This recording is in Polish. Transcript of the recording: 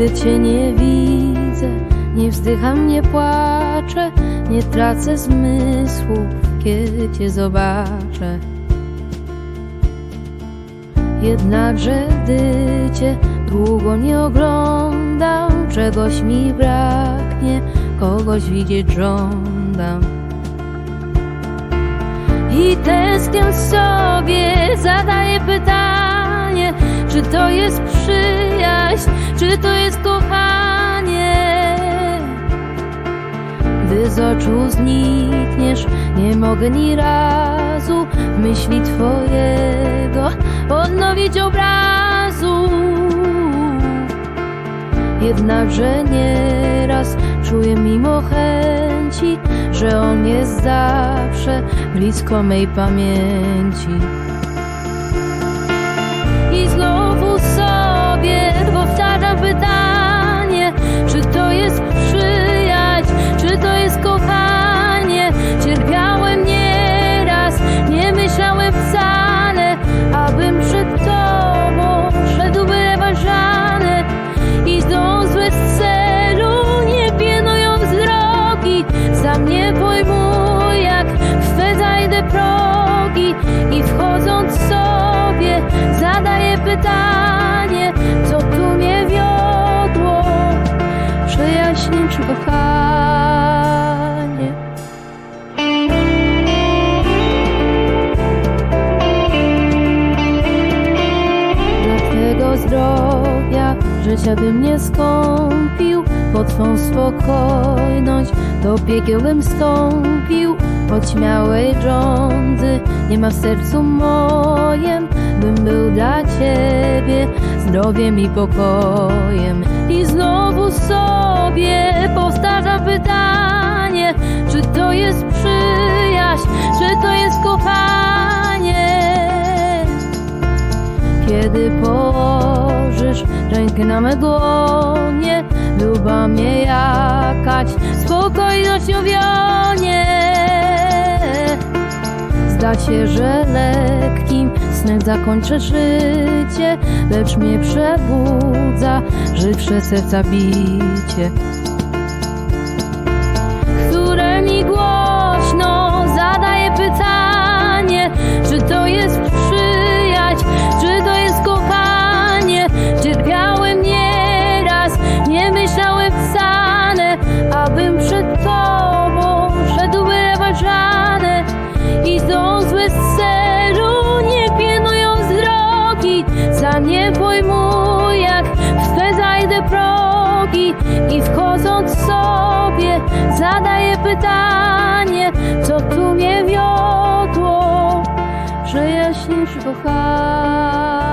gdy cię nie widzę, nie wzdycham, nie płaczę, nie tracę zmysłów, kiedy cię zobaczę. Jednakże gdy cię długo nie oglądam, czegoś mi braknie, kogoś widzieć żądam. I tęskniąc sobie zadaję pytanie, czy to jest przyjaźń, czy to jest kochanie. Gdy z oczu znikniesz, nie mogę ni razu w myśli twojego odnowić obrazu. Jednakże nieraz czuję mimo chęci, że on jest zawsze blisko mej pamięci. I znowu sobie życia bym nie skąpił Po Twą spokojność do piekieł bym stąpił Choć miałej rządzy nie ma w sercu mojem Bym był dla Ciebie zdrowiem i pokojem. I znowu sobie powtarzam pytanie Czy to jest przyjaźń, czy to jest kochanie? Kiedy położysz rękę na me dłonie, luba mnie jakać, spokojnością wionie. Zda się, że lekkim snem zakończę życie, lecz mnie przebudza żywsze serca bicie. Zadaję pytanie, co tu mnie wiodło, przyjaźń czy kochanie.